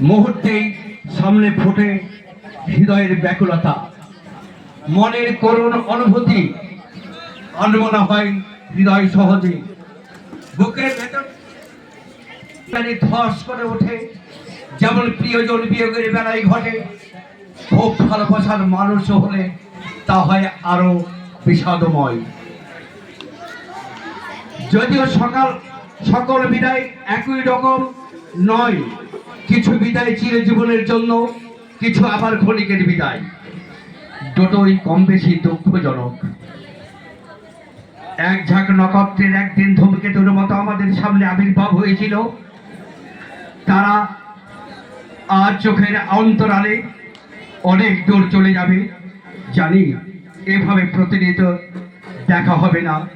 মুহূর্তেই সামনে ফোটে হৃদয়ের ব্যাকুলতা। মনের করুণ অনুভূতি আনমনা হয় হৃদয় সহজে। বুকের ভেতর ধস করে ওঠে। যেমন প্রিয়জন বিয়োগের বেলায় ঘটে, খুব ভালোবাসার মানুষ হলে তা হয় আরও বিষাদময়। যদিও সকাল সকল বিদায় একই রকম নয় কিছু বিদায় চিরজীবনের জন্য, কিছু আবার ক্ষণিকের বিদায়। দুটোই কম বেশি দুঃখজনক। এক ঝাঁক নক্ষত্রের একদিন ধূমকেতুর মতো আমাদের সামনে আবির্ভাব হয়েছিল। তারা আর চোখের অন্তরালে অনেক দূর চলে যাবে। জানি এভাবে প্রতিনিয়ত দেখা হবে না।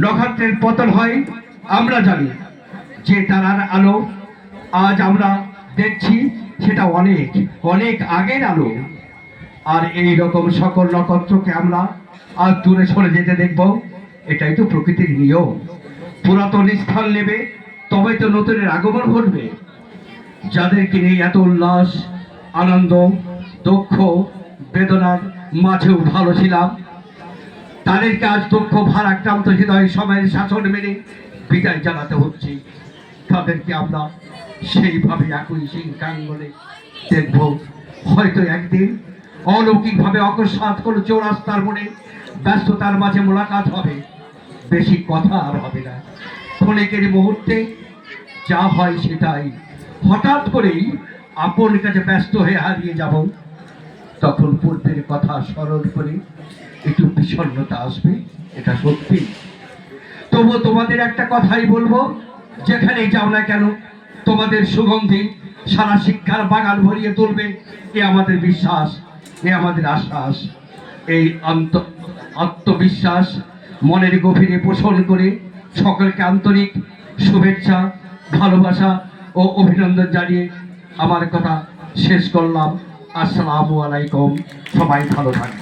নক্ষত্রের পতন হয়, আমরা জানি। যে তারার আলো আজ আমরা দেখছি সেটা অনেক অনেক আগের আলো। আর এই রকম সকল নক্ষত্রকে আমরা আর দূরে সরে যেতে দেখব, এটাই তো প্রকৃতির নিয়ম। পুরাতন স্থান নেবে তবে তো নতুনের আগমন ঘটবে। যাদেরকে নিয়ে এত উল্লাস, আনন্দ, দুঃখ, বেদনার মাঝেও ভালো ছিলাম তাদেরকে আজ দুঃখ, ভারাক্রান্ত হৃদয়, সময়ের শাসন মেনে বিদায় জানাতে হচ্ছে। তাদেরকে আমরা সেইভাবে একই সিংহাঙ্গনে দেখব। হয়তো একদিন অলৌকিকভাবে অকস্মাৎ কোনো চৌরাস্তার মনে ব্যস্ততার মাঝে মোলাকাত হবে। বেশি কথা আর হবে না। ক্ষণিকের মুহূর্তে যা হয় সেটাই। হঠাৎ করেই আপন কাছে ব্যস্ত হয়ে হারিয়ে যাব। তখন পূর্বের কথা স্মরণ করে একটু বিষণ্ণতা আসবে, এটা সত্যি। তবু তোমাদের একটা কথাই বলব, যেখানেই যাও না কেন তোমাদের সুগন্ধি সারা শিক্ষার বাগান ভরিয়ে তুলবে। এ আমাদের বিশ্বাস, এ আমাদের আশ্বাস। এই আন্ত, আত্মবিশ্বাস মনের গভীরে পোষণ করে সকলকে আন্তরিক শুভেচ্ছা, ভালোবাসা ও অভিনন্দন জানিয়ে আমার কথা শেষ করলাম। আসসালামু আলাইকুম। সবাই ভালো থাকবে